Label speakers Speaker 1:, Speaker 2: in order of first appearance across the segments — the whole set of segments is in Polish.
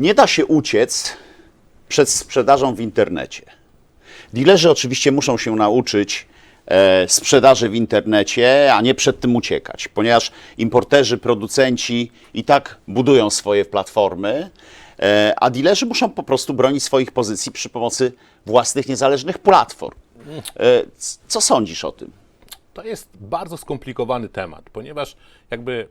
Speaker 1: Nie da się uciec przed sprzedażą w internecie. Dilerzy oczywiście muszą się nauczyć e, sprzedaży w internecie, a nie przed tym uciekać, ponieważ importerzy, producenci i tak budują swoje platformy, e, a dilerzy muszą po prostu bronić swoich pozycji przy pomocy własnych niezależnych platform. E, co sądzisz o tym?
Speaker 2: To jest bardzo skomplikowany temat, ponieważ jakby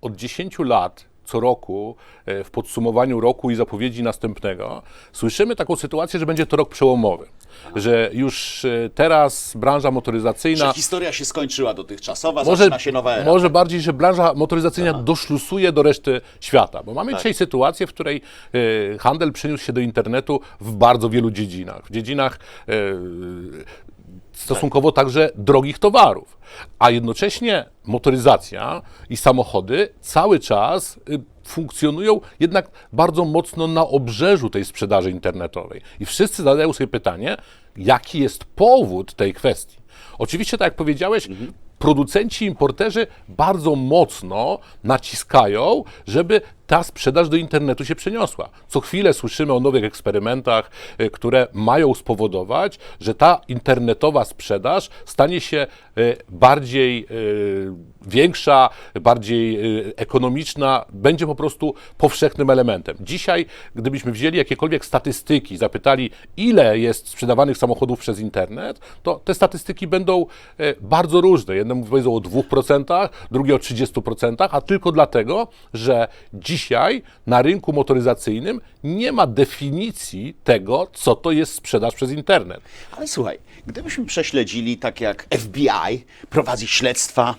Speaker 2: od 10 lat co roku e, w podsumowaniu roku i zapowiedzi następnego słyszymy taką sytuację, że będzie to rok przełomowy. Że już e, teraz branża motoryzacyjna
Speaker 1: Że historia się skończyła dotychczasowa,
Speaker 2: może,
Speaker 1: zaczyna się nowa era.
Speaker 2: może bardziej, że branża motoryzacyjna doszlusuje do reszty świata, bo mamy dzisiaj sytuację, w której e, handel przeniósł się do internetu w bardzo wielu dziedzinach. W dziedzinach stosunkowo także drogich towarów. A jednocześnie motoryzacja i samochody cały czas y, funkcjonują jednak bardzo mocno na obrzeżu tej sprzedaży internetowej. I wszyscy zadają sobie pytanie, jaki jest powód tej kwestii. Oczywiście, tak jak powiedziałeś, producenci, importerzy bardzo mocno naciskają, żeby ta sprzedaż do internetu się przeniosła. Co chwilę słyszymy o nowych eksperymentach, y, które mają spowodować, że ta internetowa sprzedaż stanie się y, bardziej y, większa, bardziej ekonomiczna, będzie po prostu powszechnym elementem. Dzisiaj, gdybyśmy wzięli jakiekolwiek statystyki, zapytali, ile jest sprzedawanych samochodów przez internet, to te statystyki będą bardzo różne. Jedne powiedzą o 2%, drugie o 30%, a tylko dlatego, że dzisiaj na rynku motoryzacyjnym nie ma definicji tego, co to jest sprzedaż przez internet.
Speaker 1: Ale słuchaj, gdybyśmy prześledzili, tak jak FBI prowadzi śledztwa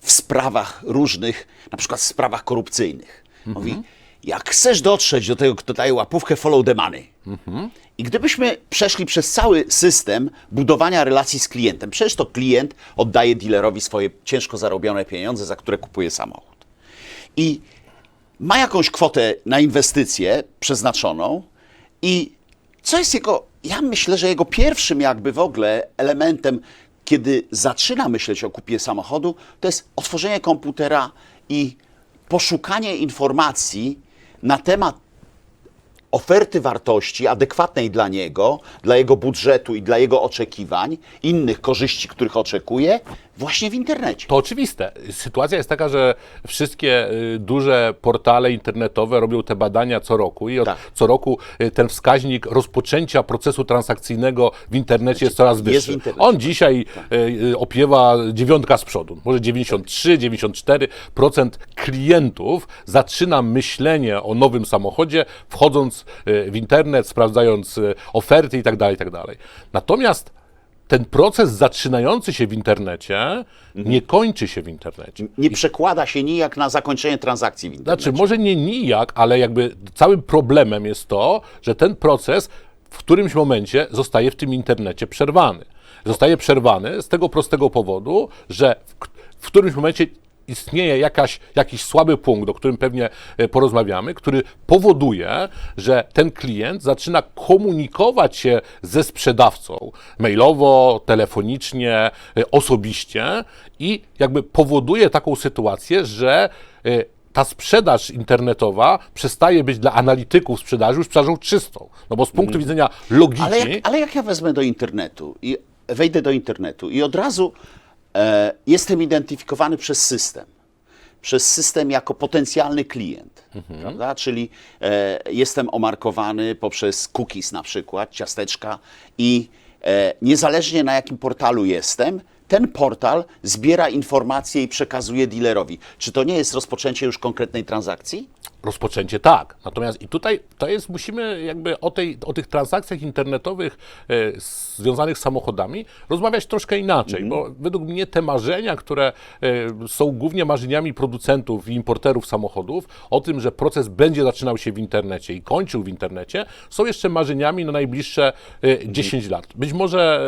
Speaker 1: w sprawach różnych, na przykład w sprawach korupcyjnych. Mówi, jak chcesz dotrzeć do tego, kto daje łapówkę, follow the money. I gdybyśmy przeszli przez cały system budowania relacji z klientem, przecież to klient oddaje dealerowi swoje ciężko zarobione pieniądze, za które kupuje samochód. I ma jakąś kwotę na inwestycje przeznaczoną i co jest jego, ja myślę, że jego pierwszym jakby w ogóle elementem, kiedy zaczyna myśleć o kupie samochodu, to jest otworzenie komputera i poszukanie informacji na temat oferty wartości adekwatnej dla niego, dla jego budżetu i dla jego oczekiwań, innych korzyści, których oczekuje, właśnie w internecie.
Speaker 2: To oczywiste. Sytuacja jest taka, że wszystkie y, duże portale internetowe robią te badania co roku i od,
Speaker 1: Tak.
Speaker 2: co roku y, ten wskaźnik rozpoczęcia procesu transakcyjnego w internecie jest coraz
Speaker 1: jest
Speaker 2: wyższy.
Speaker 1: internecie.
Speaker 2: On dzisiaj y, y, opiewa dziewiątka z przodu, może 93-94% klientów zaczyna myślenie o nowym samochodzie, wchodząc w internet, sprawdzając oferty itd. itd. Natomiast ten proces zaczynający się w internecie
Speaker 1: Mhm.
Speaker 2: nie kończy się w internecie.
Speaker 1: Nie przekłada się nijak na zakończenie transakcji w internecie.
Speaker 2: Znaczy, może nie nijak, ale jakby całym problemem jest to, że ten proces w którymś momencie zostaje w tym internecie przerwany. Zostaje przerwany z tego prostego powodu, że w, w którymś momencie istnieje jakaś, jakiś słaby punkt, o którym pewnie e, porozmawiamy, który powoduje, że ten klient zaczyna komunikować się ze sprzedawcą mailowo, telefonicznie, e, osobiście i jakby powoduje taką sytuację, że e, ta sprzedaż internetowa przestaje być dla analityków sprzedaży już sprzedażą czystą. No bo z punktu widzenia logiki...
Speaker 1: Ale jak, ale jak ja wezmę do internetu i wejdę do internetu i od razu jestem identyfikowany przez system, przez system jako potencjalny klient, prawda? Czyli e, jestem omarkowany poprzez cookies na przykład, ciasteczka i e, niezależnie na jakim portalu jestem, ten portal zbiera informacje i przekazuje dealerowi. Czy to nie jest rozpoczęcie już konkretnej transakcji?
Speaker 2: Rozpoczęcie tak. Natomiast i tutaj to jest, musimy jakby o, tej, o tych transakcjach internetowych e, związanych z samochodami rozmawiać troszkę inaczej, bo według mnie te marzenia, które e, są głównie marzeniami producentów i importerów samochodów, o tym, że proces będzie zaczynał się w internecie i kończył w internecie, są jeszcze marzeniami na najbliższe e, 10 lat. Być może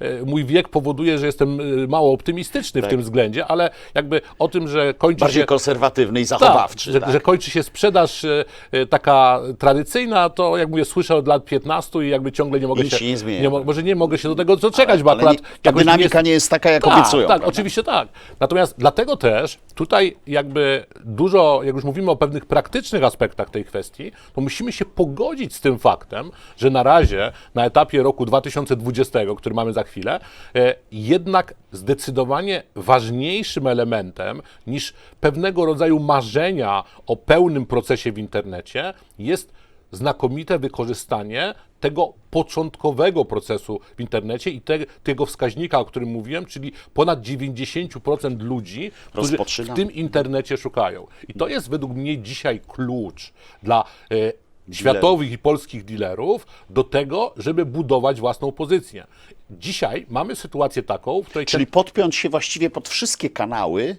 Speaker 2: e, e, mój wiek powoduje, że jestem e, mało optymistyczny w tym względzie, ale jakby o tym, że kończy
Speaker 1: Bardziej
Speaker 2: się...
Speaker 1: konserwatywny i
Speaker 2: Tak,
Speaker 1: zachowawczy.
Speaker 2: że,
Speaker 1: tak?
Speaker 2: że kończy się sprzedaż e, e, taka tradycyjna, to jak mówię, słyszę od lat 15 i jakby ciągle nie mogę się,
Speaker 1: się nie
Speaker 2: nie, mo- może nie mogę się do tego doczekać, bo
Speaker 1: Ale
Speaker 2: akurat
Speaker 1: nie, dynamika nie jest taka, jak
Speaker 2: tak,
Speaker 1: obiecują.
Speaker 2: Tak,
Speaker 1: prawda?
Speaker 2: oczywiście tak. Natomiast dlatego też tutaj jakby dużo, jak już mówimy o pewnych praktycznych aspektach tej kwestii, to musimy się pogodzić z tym faktem, że na razie na etapie roku 2020, który mamy za chwilę, e, jednak zdecydowanie ważniejszym elementem niż pewnego rodzaju marzenia o pełnym procesie w internecie jest znakomite wykorzystanie tego początkowego procesu w internecie i te, tego wskaźnika, o którym mówiłem, czyli ponad 90% ludzi, którzy w tym internecie szukają. I to jest według mnie dzisiaj klucz dla e, światowych i polskich dealerów do tego, żeby budować własną pozycję. Dzisiaj mamy sytuację taką, w której
Speaker 1: Czyli podpiąć się właściwie pod wszystkie kanały,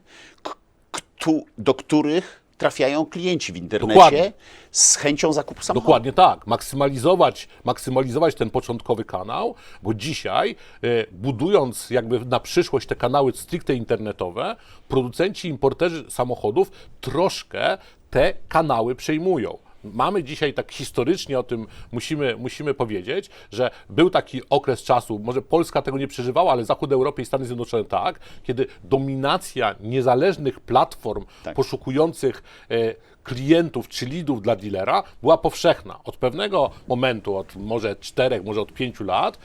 Speaker 1: do których trafiają klienci w internecie
Speaker 2: Dokładnie.
Speaker 1: z chęcią zakupu samochodu.
Speaker 2: Dokładnie tak. Maksymalizować, maksymalizować ten początkowy kanał, bo dzisiaj, e, budując jakby na przyszłość te kanały stricte internetowe, producenci, importerzy samochodów troszkę te kanały przejmują. Mamy dzisiaj tak historycznie o tym musimy, musimy powiedzieć, że był taki okres czasu, może Polska tego nie przeżywała, ale Zachód Europy i Stany Zjednoczone tak, kiedy dominacja niezależnych platform
Speaker 1: Tak.
Speaker 2: poszukujących e, klientów czy lidów dla dealera była powszechna. Od pewnego momentu, od może czterech, może od pięciu lat,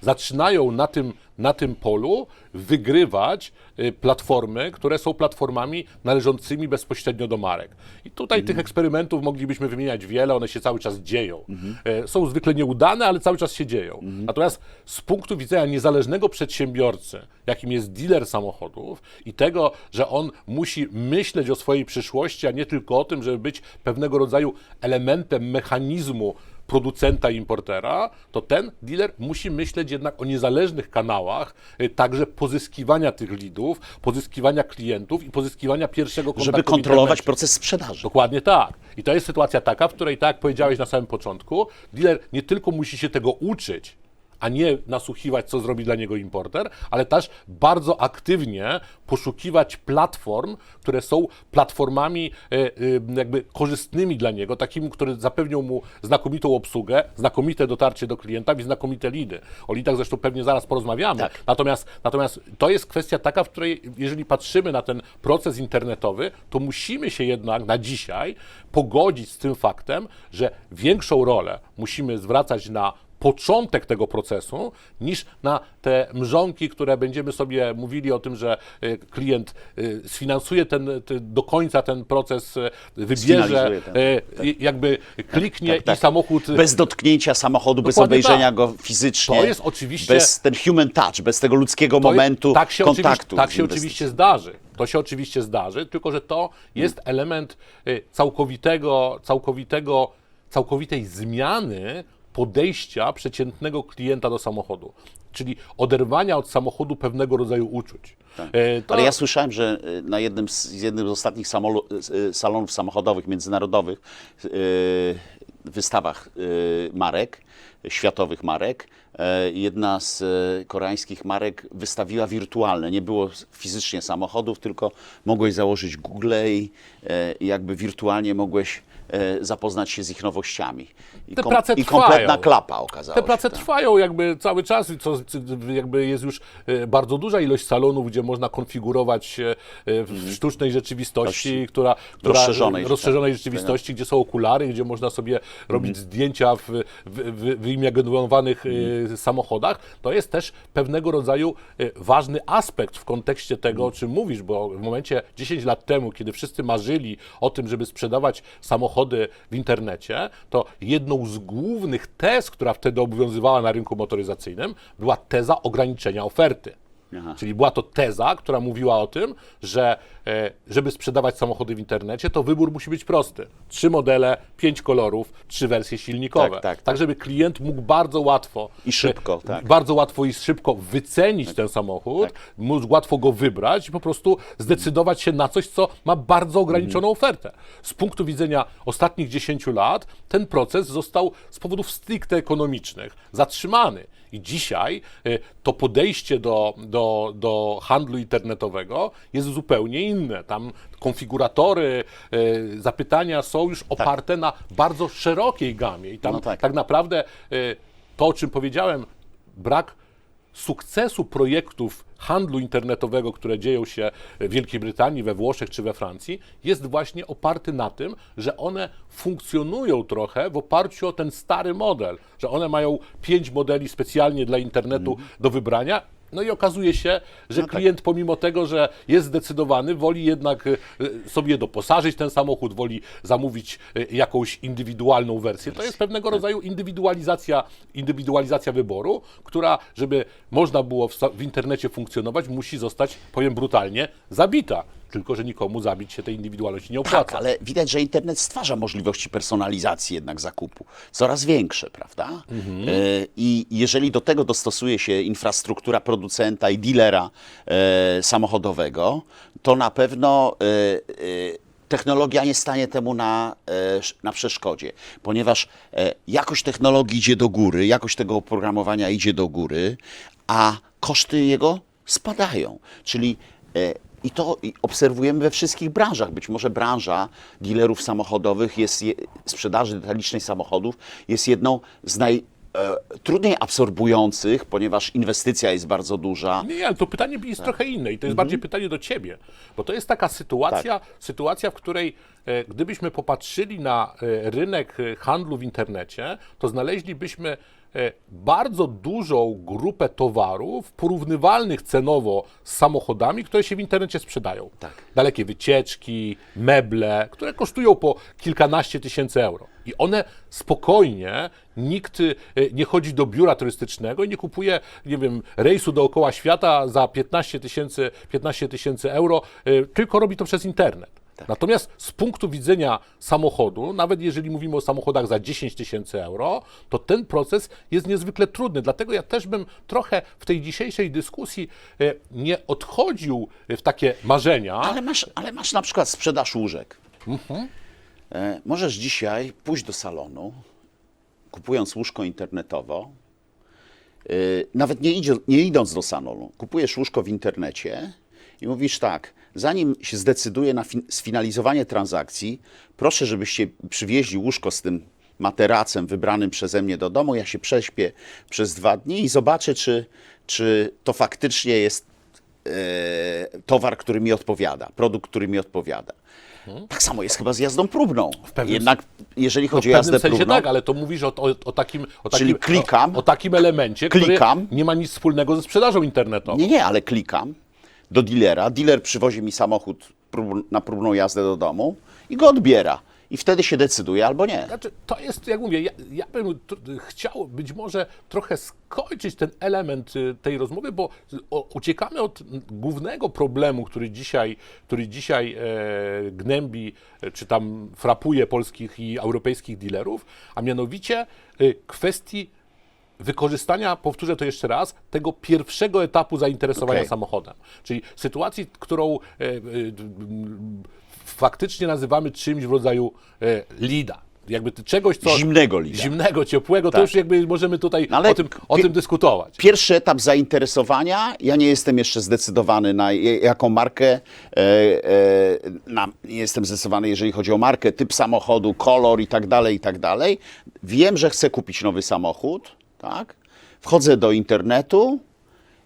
Speaker 2: zaczynają na tym, na tym polu wygrywać y, platformy, które są platformami należącymi bezpośrednio do marek. I tutaj tych eksperymentów moglibyśmy wymieniać wiele, one się cały czas dzieją. E, Są zwykle nieudane, ale cały czas się dzieją. Natomiast z punktu widzenia niezależnego przedsiębiorcy, jakim jest dealer samochodów i tego, że on musi myśleć o swojej przyszłości, a nie tylko o tym, żeby być pewnego rodzaju elementem mechanizmu producenta i importera, to ten dealer musi myśleć jednak o niezależnych kanałach, y, także pozyskiwania tych lidów, pozyskiwania klientów i pozyskiwania pierwszego kontaktu
Speaker 1: Żeby kontrolować proces sprzedaży.
Speaker 2: Dokładnie tak. I to jest sytuacja taka, w której, tak jak powiedziałeś na samym początku, dealer nie tylko musi się tego uczyć, a nie nasłuchiwać, co zrobi dla niego importer, ale też bardzo aktywnie poszukiwać platform, które są platformami e, e, jakby korzystnymi dla niego, takimi, które zapewnią mu znakomitą obsługę, znakomite dotarcie do klienta i znakomite lidy. O lidach zresztą pewnie zaraz porozmawiamy.
Speaker 1: Tak.
Speaker 2: Natomiast, natomiast to jest kwestia taka, w której jeżeli patrzymy na ten proces internetowy, to musimy się jednak na dzisiaj pogodzić z tym faktem, że większą rolę musimy zwracać na początek tego procesu, niż na te mrzonki, które będziemy sobie mówili o tym, że y, klient y, sfinansuje ten, do końca ten proces, y, wybierze,
Speaker 1: ten,
Speaker 2: i jakby kliknie
Speaker 1: tak, tak.
Speaker 2: i samochód...
Speaker 1: Bez dotknięcia samochodu, bez
Speaker 2: Dokładnie
Speaker 1: obejrzenia
Speaker 2: tak.
Speaker 1: go fizycznie.
Speaker 2: To jest oczywiście-
Speaker 1: Bez ten human touch, bez tego ludzkiego
Speaker 2: To je-
Speaker 1: momentu
Speaker 2: tak się
Speaker 1: kontaktu.
Speaker 2: Tak się oczywiście zdarzy. To się oczywiście zdarzy, tylko że to jest element y, całkowitego, całkowitego, całkowitej zmiany podejścia przeciętnego klienta do samochodu. Czyli oderwania od samochodu pewnego rodzaju uczuć. Y, To,
Speaker 1: Ale ja słyszałem, że y, na jednym z, jednym z ostatnich samolo- y, salonów samochodowych międzynarodowych, wystawach marek, światowych marek, e, jedna z e, koreańskich marek wystawiła wirtualne. Nie było fizycznie samochodów, tylko mogłeś założyć Google i e, jakby wirtualnie mogłeś e, zapoznać się z ich nowościami. I,
Speaker 2: Te prace
Speaker 1: i
Speaker 2: trwają.
Speaker 1: kompletna klapa okazała
Speaker 2: Te
Speaker 1: się.
Speaker 2: prace
Speaker 1: tak.
Speaker 2: trwają jakby cały czas i co, jakby jest już e, bardzo duża ilość salonów, gdzie można konfigurować się e, w sztucznej rzeczywistości, która, która
Speaker 1: Mhm. Rozszerzonej,
Speaker 2: rozszerzonej
Speaker 1: tak.
Speaker 2: rzeczywistości, gdzie są okulary, gdzie można sobie robić
Speaker 1: Mhm.
Speaker 2: zdjęcia w, w, w wyimaginowanych e, samochodach. To jest też pewnego rodzaju e, ważny aspekt w kontekście tego,
Speaker 1: Mhm.
Speaker 2: o czym mówisz, bo w momencie 10 lat temu, kiedy wszyscy marzyli o tym, żeby sprzedawać samochody w internecie, to jedną z głównych tez, która wtedy obowiązywała na rynku motoryzacyjnym, była teza ograniczenia oferty.
Speaker 1: Aha.
Speaker 2: Czyli była to teza, która mówiła o tym, że e, żeby sprzedawać samochody w internecie, to wybór musi być prosty. Trzy modele, pięć kolorów, trzy wersje silnikowe.
Speaker 1: Tak, tak,
Speaker 2: tak żeby klient mógł bardzo łatwo
Speaker 1: I szybko,
Speaker 2: e,
Speaker 1: tak.
Speaker 2: bardzo łatwo i szybko wycenić ten samochód, móc łatwo go wybrać i po prostu zdecydować się na coś, co ma bardzo ograniczoną ofertę. Z punktu widzenia ostatnich 10 lat ten proces został z powodów stricte ekonomicznych zatrzymany. I dzisiaj e, to podejście do, do, do handlu internetowego jest zupełnie inne. Tam konfiguratory, e, zapytania są już oparte na bardzo szerokiej gamie. I tam
Speaker 1: No tak.
Speaker 2: tak naprawdę e, to, o czym powiedziałem, brak sukcesu projektów handlu internetowego, które dzieją się w Wielkiej Brytanii, we Włoszech czy we Francji, jest właśnie oparty na tym, że one funkcjonują trochę w oparciu o ten stary model, że one mają pięć modeli specjalnie dla internetu do wybrania. No i okazuje się, że
Speaker 1: No tak.
Speaker 2: klient pomimo tego, że jest zdecydowany, woli jednak e, sobie doposażyć ten samochód, woli zamówić e, jakąś indywidualną wersję. To jest pewnego rodzaju indywidualizacja, indywidualizacja wyboru, która, żeby można było w, w internecie funkcjonować, musi zostać, powiem brutalnie, zabita. Tylko, że nikomu zabić się tej indywidualności nie opłaca.
Speaker 1: Tak, ale widać, że internet stwarza możliwości personalizacji jednak zakupu. Coraz większe, prawda? E, I jeżeli do tego dostosuje się infrastruktura producenta i dealera e, samochodowego, to na pewno e, technologia nie stanie temu na, na przeszkodzie, ponieważ jakość technologii idzie do góry, jakość tego oprogramowania idzie do góry, a koszty jego spadają. Czyli i to obserwujemy we wszystkich branżach. Być może branża dealerów samochodowych jest, je, sprzedaży detalicznej samochodów jest jedną z najtrudniej absorbujących, ponieważ inwestycja jest bardzo duża.
Speaker 2: Nie, ale to pytanie jest trochę inne i to jest bardziej pytanie do ciebie, bo to jest taka sytuacja, sytuacja, w której e, gdybyśmy popatrzyli na e, rynek e, handlu w internecie, to znaleźlibyśmy e, bardzo dużą grupę towarów porównywalnych cenowo z samochodami, które się w internecie sprzedają.
Speaker 1: Tak.
Speaker 2: Dalekie wycieczki, meble, które kosztują po kilkanaście tysięcy euro. I one spokojnie, nikt e, nie chodzi do biura turystycznego i nie kupuje, nie wiem, rejsu dookoła świata za 15 tysięcy 15 tysięcy euro, e, tylko robi to przez internet. Natomiast z punktu widzenia samochodu, nawet jeżeli mówimy o samochodach za 10 tysięcy euro, to ten proces jest niezwykle trudny. Dlatego ja też bym trochę w tej dzisiejszej dyskusji e, nie odchodził w takie marzenia.
Speaker 1: Ale masz, ale masz na przykład sprzedaż łóżek. E, możesz dzisiaj pójść do salonu, kupując łóżko internetowo, e, nawet nie, idzie, nie idąc do salonu, kupujesz łóżko w internecie i mówisz tak, zanim się zdecyduję na fin- sfinalizowanie transakcji, proszę, żebyście przywieźli łóżko z tym materacem wybranym przeze mnie do domu, ja się prześpię przez dwa dni i zobaczę, czy, czy to faktycznie jest e, towar, który mi odpowiada, produkt, który mi odpowiada. Tak samo jest chyba z jazdą próbną.
Speaker 2: pewnym
Speaker 1: Jednak jeżeli
Speaker 2: No,
Speaker 1: chodzi
Speaker 2: w
Speaker 1: o jazdę próbną,
Speaker 2: tak, ale to mówisz o, o, o takim, o takim,
Speaker 1: Czyli klikam.
Speaker 2: o, o takim elemencie,
Speaker 1: Klikam.
Speaker 2: który nie ma nic wspólnego ze sprzedażą internetową.
Speaker 1: nie, nie, ale klikam do dealera, dealer przywozi mi samochód na próbną jazdę do domu i go odbiera. I wtedy się decyduje albo nie.
Speaker 2: Znaczy, to jest, jak mówię, ja, ja bym chciał być może trochę skończyć ten element y, tej rozmowy, bo o, uciekamy od głównego problemu, który dzisiaj, który dzisiaj e, gnębi, e, czy tam frapuje polskich i europejskich dealerów, a mianowicie y, kwestii wykorzystania, powtórzę to jeszcze raz, tego pierwszego etapu zainteresowania
Speaker 1: Okej.
Speaker 2: samochodem. Czyli sytuacji, którą e, e, faktycznie nazywamy czymś w rodzaju e, lida. Jakby czegoś, co...
Speaker 1: Zimnego lida.
Speaker 2: Zimnego, ciepłego, to
Speaker 1: Tak.
Speaker 2: już jakby możemy tutaj
Speaker 1: No
Speaker 2: o, tym, o tym dyskutować.
Speaker 1: Pierwszy etap zainteresowania, ja nie jestem jeszcze zdecydowany na jaką markę, e, e, na, nie jestem zdecydowany, jeżeli chodzi o markę, typ samochodu, kolor i tak dalej, i tak dalej. Wiem, że chcę kupić nowy samochód, tak? Wchodzę do internetu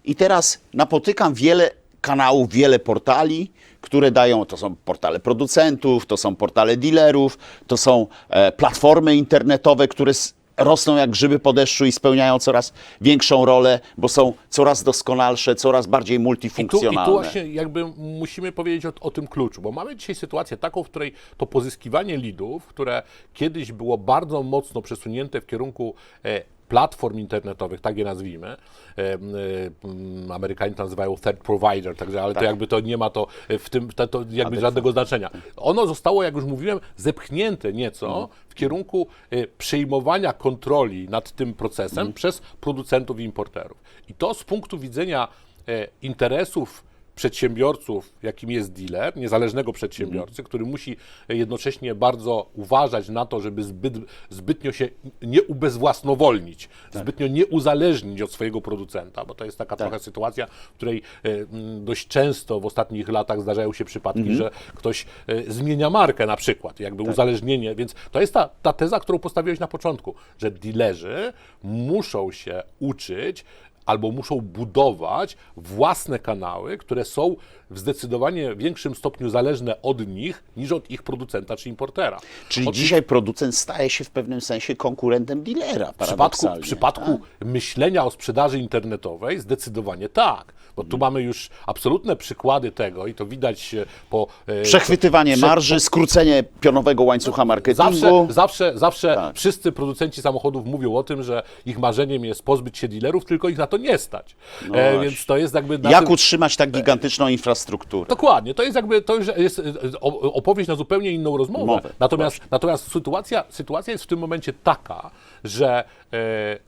Speaker 1: i teraz napotykam wiele kanałów, wiele portali, które dają, to są portale producentów, to są portale dealerów, to są e, platformy internetowe, które rosną jak grzyby po deszczu i spełniają coraz większą rolę, bo są coraz doskonalsze, coraz bardziej
Speaker 2: I tu, I
Speaker 1: multifunkcjonalne.
Speaker 2: tu właśnie jakby musimy powiedzieć o, o tym kluczu, bo mamy dzisiaj sytuację taką, w której to pozyskiwanie lidów, które kiedyś było bardzo mocno przesunięte w kierunku e, platform internetowych, tak je nazwijmy. E, e, Amerykanie to nazywają third provider, także, ale to jakby to nie ma to e, w tym to, to jakby żadnego znaczenia. Ono zostało, jak już mówiłem, zepchnięte nieco w kierunku przejmowania kontroli nad tym procesem przez producentów i importerów. I to z punktu widzenia interesów przedsiębiorców, jakim jest dealer, niezależnego przedsiębiorcy, który musi jednocześnie bardzo uważać na to, żeby zbyt, zbytnio się nie ubezwłasnowolnić, zbytnio nie uzależnić od swojego producenta, bo to jest taka trochę sytuacja, w której e, dość często w ostatnich latach zdarzają się przypadki, że ktoś e, zmienia markę na przykład, jakby uzależnienie, więc to jest ta, ta teza, którą postawiłeś na początku, że dealerzy muszą się uczyć albo muszą budować własne kanały, które są w zdecydowanie większym stopniu zależne od nich niż od ich producenta czy importera.
Speaker 1: Czyli
Speaker 2: Od-
Speaker 1: dzisiaj producent staje się w pewnym sensie konkurentem dealera,
Speaker 2: w przypadku, w przypadku
Speaker 1: tak?
Speaker 2: myślenia o sprzedaży internetowej zdecydowanie tak, bo tu mamy już absolutne przykłady tego i to widać e, po... e,
Speaker 1: Przechwytywanie
Speaker 2: prze-
Speaker 1: marży, skrócenie pionowego łańcucha marketingu.
Speaker 2: Zawsze, zawsze, zawsze
Speaker 1: Tak.
Speaker 2: wszyscy producenci samochodów mówią o tym, że ich marzeniem jest pozbyć się dealerów, tylko ich na to nie stać. e,
Speaker 1: właśnie.
Speaker 2: więc to jest jakby...
Speaker 1: Jak
Speaker 2: tym-
Speaker 1: utrzymać tak gigantyczną infrastrukturę?
Speaker 2: Dokładnie, to jest jakby, to już jest e, opowieść na zupełnie inną rozmowę.
Speaker 1: Mowę,
Speaker 2: natomiast natomiast sytuacja, sytuacja jest w tym momencie taka, że e,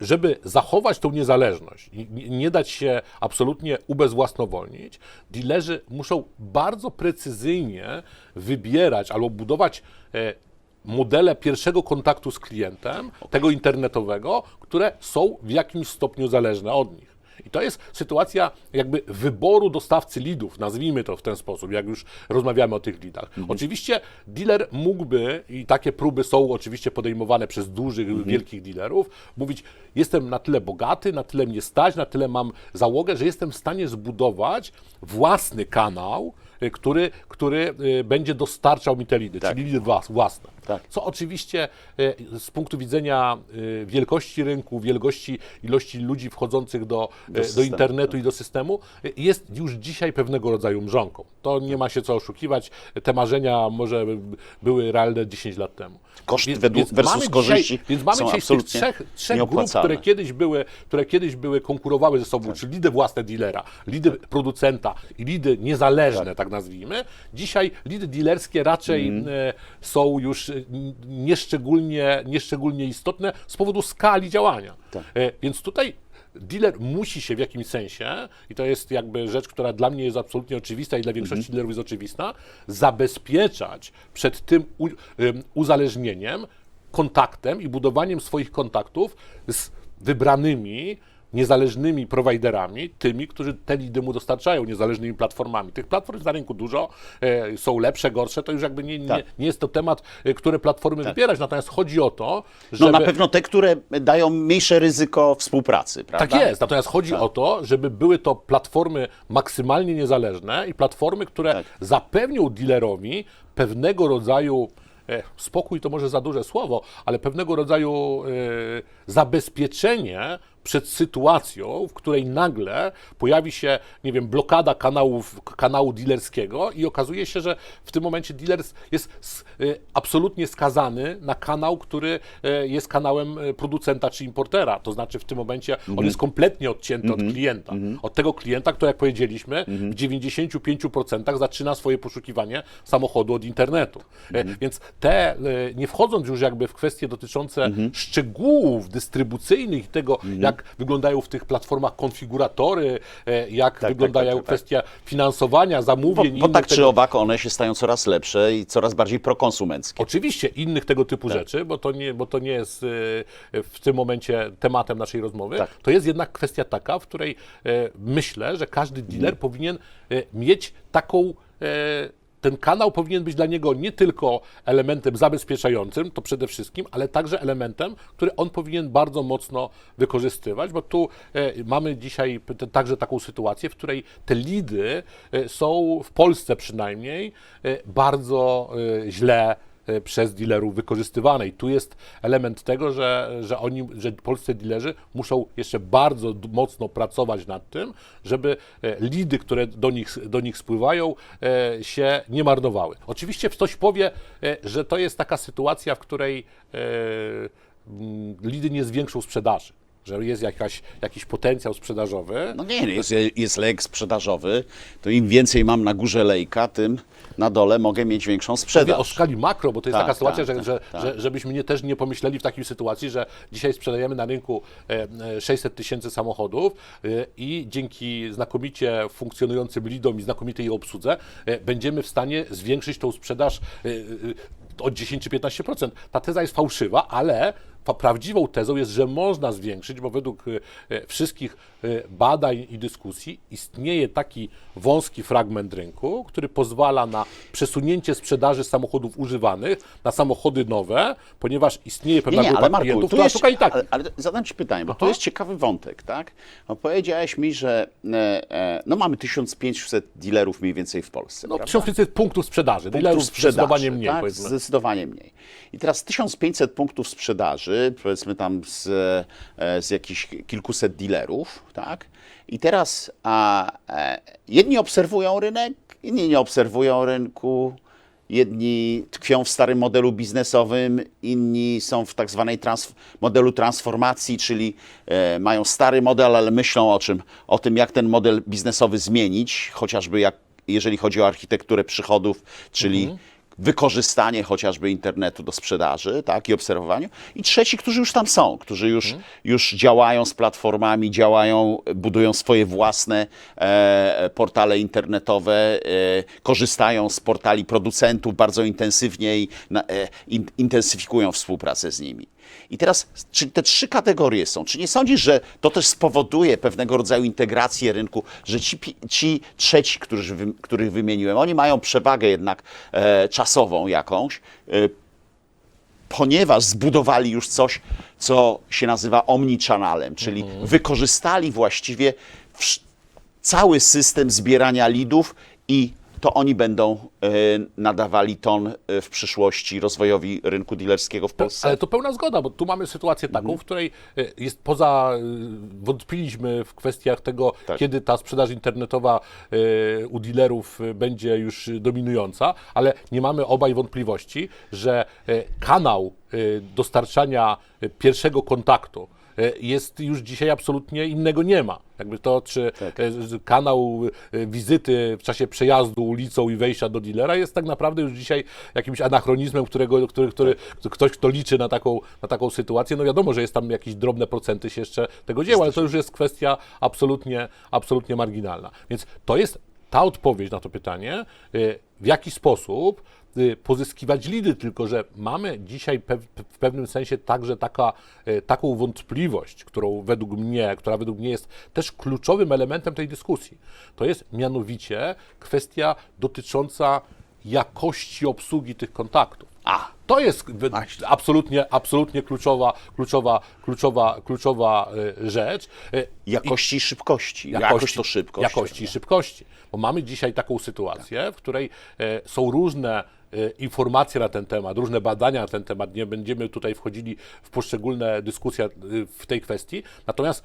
Speaker 2: żeby zachować tą niezależność i nie- nie dać się absolutnie ubezwłasnowolnić, dilerzy muszą bardzo precyzyjnie wybierać albo budować e, modele pierwszego kontaktu z klientem, tego internetowego, które są w jakimś stopniu zależne od nich. I to jest sytuacja jakby wyboru dostawcy lidów, nazwijmy to w ten sposób, jak już rozmawiamy o tych lidach. Oczywiście dealer mógłby, i takie próby są oczywiście podejmowane przez dużych, wielkich dealerów, mówić, jestem na tyle bogaty, na tyle mnie stać, na tyle mam załogę, że jestem w stanie zbudować własny kanał, y, który, który y, będzie dostarczał mi te lidy,
Speaker 1: Tak.
Speaker 2: czyli lidy włas- własne.
Speaker 1: Tak.
Speaker 2: Co oczywiście e, z punktu widzenia e, wielkości rynku, wielkości ilości ludzi wchodzących do, e, do,
Speaker 1: systemu,
Speaker 2: internetu i do systemu, jest już dzisiaj pewnego rodzaju mrzonką. To nie ma się co oszukiwać. Te marzenia może były realne 10 lat temu.
Speaker 1: Koszt według- versus
Speaker 2: mamy
Speaker 1: korzyści
Speaker 2: dzisiaj, Więc mamy
Speaker 1: są
Speaker 2: dzisiaj tych trzech, trzech grup, które kiedyś były, które kiedyś były konkurowały ze sobą, czyli lidy własne dealera, lidy producenta i lidy niezależne, tak, nazwijmy. Dzisiaj lidy dealerskie raczej e, są już nieszczególnie, nieszczególnie istotne z powodu skali działania. E, więc tutaj dealer musi się w jakimś sensie, i to jest jakby rzecz, która dla mnie jest absolutnie oczywista i dla większości dealerów jest oczywista, zabezpieczać przed tym uzależnieniem, kontaktem i budowaniem swoich kontaktów z wybranymi, niezależnymi prowajderami, tymi, którzy te lidy mu dostarczają, niezależnymi platformami. Tych platform jest na rynku dużo, e, są lepsze, gorsze, to już jakby nie, nie,
Speaker 1: Tak.
Speaker 2: nie jest to temat, e, które platformy wybierać, natomiast chodzi o to, żeby...
Speaker 1: No na pewno te, które dają mniejsze ryzyko współpracy, prawda?
Speaker 2: Tak jest, natomiast chodzi o to, żeby były to platformy maksymalnie niezależne i platformy, które
Speaker 1: Tak.
Speaker 2: zapewnią dealerowi pewnego rodzaju e, spokój to może za duże słowo, ale pewnego rodzaju zabezpieczenie przed sytuacją, w której nagle pojawi się, nie wiem, blokada kanałów, kanału dealerskiego i okazuje się, że w tym momencie dealer jest e, absolutnie skazany na kanał, który e, jest kanałem e, producenta czy importera. To znaczy w tym momencie on jest kompletnie odcięty od klienta. Od tego klienta, który jak powiedzieliśmy, w 95% zaczyna swoje poszukiwanie samochodu od internetu. E, Więc te, e, nie wchodząc już jakby w kwestie dotyczące szczegółów dystrybucyjnych i tego, jak wyglądają w tych platformach konfiguratory, e, jak
Speaker 1: tak,
Speaker 2: wyglądają
Speaker 1: tak, tak, tak.
Speaker 2: kwestia finansowania,
Speaker 1: Bo,
Speaker 2: zamówień.
Speaker 1: bo
Speaker 2: innych
Speaker 1: tak czy
Speaker 2: tego-
Speaker 1: owak one się stają coraz lepsze i coraz bardziej prokonsumenckie.
Speaker 2: Oczywiście innych tego typu
Speaker 1: Tak.
Speaker 2: rzeczy, bo to, nie, bo to nie jest e, w tym momencie tematem naszej rozmowy.
Speaker 1: Tak.
Speaker 2: To jest jednak kwestia taka, w której e, myślę, że każdy dealer powinien e, mieć taką. Ten kanał powinien być dla niego nie tylko elementem zabezpieczającym, to przede wszystkim, ale także elementem, który on powinien bardzo mocno wykorzystywać, bo tu e, mamy dzisiaj także taką sytuację, w której te lidy e, są w Polsce przynajmniej e, bardzo źle przez dealerów wykorzystywane. I tu jest element tego, że, że oni, że polscy dealerzy muszą jeszcze bardzo mocno pracować nad tym, żeby e, lidy, które do nich, do nich spływają, e, się nie marnowały. Oczywiście ktoś powie, e, że to jest taka sytuacja, w której e, lidy nie zwiększą sprzedaży. Że jest jakaś, jakiś potencjał sprzedażowy.
Speaker 1: No nie, nie, jest, jest lejek sprzedażowy, to im więcej mam na górze lejka, tym na dole mogę mieć większą
Speaker 2: Mówię o
Speaker 1: sprzedaż.
Speaker 2: skali makro, bo to jest
Speaker 1: Tak,
Speaker 2: taka sytuacja,
Speaker 1: tak,
Speaker 2: że, że,
Speaker 1: tak,
Speaker 2: że, żebyśmy nie, też nie pomyśleli w takiej sytuacji, że dzisiaj sprzedajemy na rynku e, e, 600 tysięcy samochodów e, i dzięki znakomicie funkcjonującym lidom i znakomitej obsłudze e, będziemy w stanie zwiększyć tą sprzedaż e, e, od 10 czy 15%. Ta teza jest fałszywa, ale prawdziwą tezą jest, że można zwiększyć, bo według e, e, wszystkich e, badań i dyskusji istnieje taki wąski fragment rynku, który pozwala na przesunięcie sprzedaży samochodów używanych na samochody nowe, ponieważ istnieje
Speaker 1: Nie,
Speaker 2: pewna
Speaker 1: nie,
Speaker 2: grupa
Speaker 1: ale Marku,
Speaker 2: klientów, która
Speaker 1: jest,
Speaker 2: szuka i tak.
Speaker 1: ale, ale zadam Ci pytanie, bo
Speaker 2: Aha.
Speaker 1: jest ciekawy wątek, tak? No, powiedziałeś mi, że no, mamy 1500 dealerów mniej więcej w Polsce,
Speaker 2: No,
Speaker 1: prawda?
Speaker 2: 1500 punktów sprzedaży,
Speaker 1: punktów
Speaker 2: dealerów
Speaker 1: sprzedaży,
Speaker 2: zdecydowanie mniej,
Speaker 1: tak? Zdecydowanie mniej. I teraz 1500 punktów sprzedaży, powiedzmy tam z, e, z jakichś kilkuset dealerów, tak? I teraz a, e, jedni obserwują rynek, inni nie obserwują rynku. Jedni tkwią w starym modelu biznesowym, inni są w tak zwanej transf- modelu transformacji, czyli e, mają stary model, ale myślą o czym? O tym, jak ten model biznesowy zmienić, chociażby jak, jeżeli chodzi o architekturę przychodów, czyli wykorzystanie chociażby internetu do sprzedaży tak, i obserwowaniu. I trzeci, którzy już tam są, którzy już, już działają z platformami, działają, budują swoje własne e, portale internetowe, e, korzystają z portali producentów bardzo intensywnie i na, e, in, intensyfikują współpracę z nimi. I teraz, czy te trzy kategorie są? Czy nie sądzisz, że to też spowoduje pewnego rodzaju integrację rynku, że ci, ci trzeci, którzy, których wymieniłem, oni mają przewagę jednak e, czasową jakąś, e, ponieważ zbudowali już coś, co się nazywa omnichannelem, czyli wykorzystali właściwie cały system zbierania lidów i to oni będą e, nadawali ton e, w przyszłości rozwojowi rynku dealerskiego w Polsce.
Speaker 2: Ale to pełna zgoda, bo tu mamy sytuację taką,
Speaker 1: Mhm.
Speaker 2: w której e, jest poza, wątpiliśmy w kwestiach tego,
Speaker 1: Tak.
Speaker 2: kiedy ta sprzedaż internetowa u dealerów będzie już dominująca, ale nie mamy obaj wątpliwości, że kanał dostarczania pierwszego kontaktu jest już dzisiaj absolutnie innego nie ma. Jakby to, czy
Speaker 1: Tak.
Speaker 2: e, kanał e, wizyty w czasie przejazdu ulicą i wejścia do dealera jest tak naprawdę już dzisiaj jakimś anachronizmem, którego, który, który,
Speaker 1: Tak.
Speaker 2: ktoś, kto liczy na taką, na taką sytuację. No wiadomo, że jest tam jakieś drobne procenty się jeszcze tego dzieła, ale to już jest kwestia absolutnie, absolutnie marginalna. Więc to jest ta odpowiedź na to pytanie, w jaki sposób pozyskiwać lidy, tylko że mamy dzisiaj w pewnym sensie także taka, y, taką wątpliwość, którą według mnie, która według mnie jest też kluczowym elementem tej dyskusji. To jest mianowicie kwestia dotycząca jakości obsługi tych kontaktów.
Speaker 1: A,
Speaker 2: To jest absolutnie, absolutnie kluczowa, kluczowa, kluczowa, kluczowa y, rzecz. Y,
Speaker 1: jakości i szybkości. Jakość to szybkość.
Speaker 2: Jakości i szybkości. Bo mamy dzisiaj taką sytuację, w której e, są różne informacje na ten temat, różne badania na ten temat. Nie będziemy tutaj wchodzili w poszczególne dyskusje w tej kwestii. Natomiast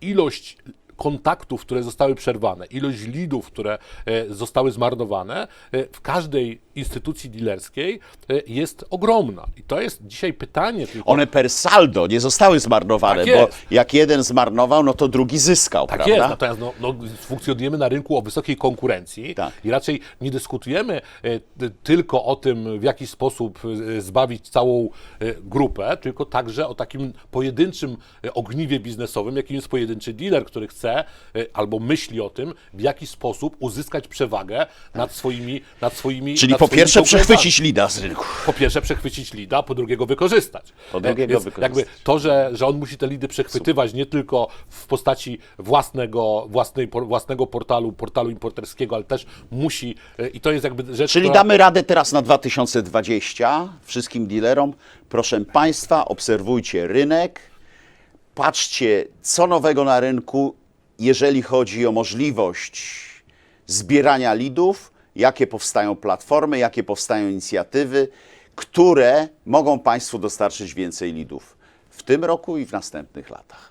Speaker 2: ilość kontaktów, które zostały przerwane, ilość lidów, które e, zostały zmarnowane, e, w każdej instytucji dealerskiej e, jest ogromna. I to jest dzisiaj pytanie tylko...
Speaker 1: One per saldo nie zostały zmarnowane,
Speaker 2: Tak
Speaker 1: bo jak jeden zmarnował, no to drugi zyskał,
Speaker 2: Tak
Speaker 1: prawda?
Speaker 2: jest, natomiast no, no, funkcjonujemy na rynku o wysokiej konkurencji
Speaker 1: Tak.
Speaker 2: i raczej nie dyskutujemy tylko o tym, w jaki sposób zbawić całą grupę, tylko także o takim pojedynczym ogniwie biznesowym, jakim jest pojedynczy dealer, który chce e, albo myśli o tym, w jaki sposób uzyskać przewagę nad swoimi nad swoimi
Speaker 1: Czyli
Speaker 2: nad
Speaker 1: po
Speaker 2: swoimi
Speaker 1: pierwsze przechwycić lida z rynku.
Speaker 2: po pierwsze przechwycić lida, po drugie go wykorzystać.
Speaker 1: Po drugie go wykorzystać.
Speaker 2: Jakby to, że, że on musi te lidy przechwytywać nie tylko w postaci własnego, własnej, własnego portalu, portalu importerskiego, ale też musi, e, i to jest jakby rzecz,
Speaker 1: Czyli
Speaker 2: która...
Speaker 1: damy radę teraz na 2020 wszystkim dealerom. Proszę Państwa, obserwujcie rynek, patrzcie, co nowego na rynku, jeżeli chodzi o możliwość zbierania lidów, jakie powstają platformy, jakie powstają inicjatywy, które mogą Państwu dostarczyć więcej lidów w tym roku i w następnych latach.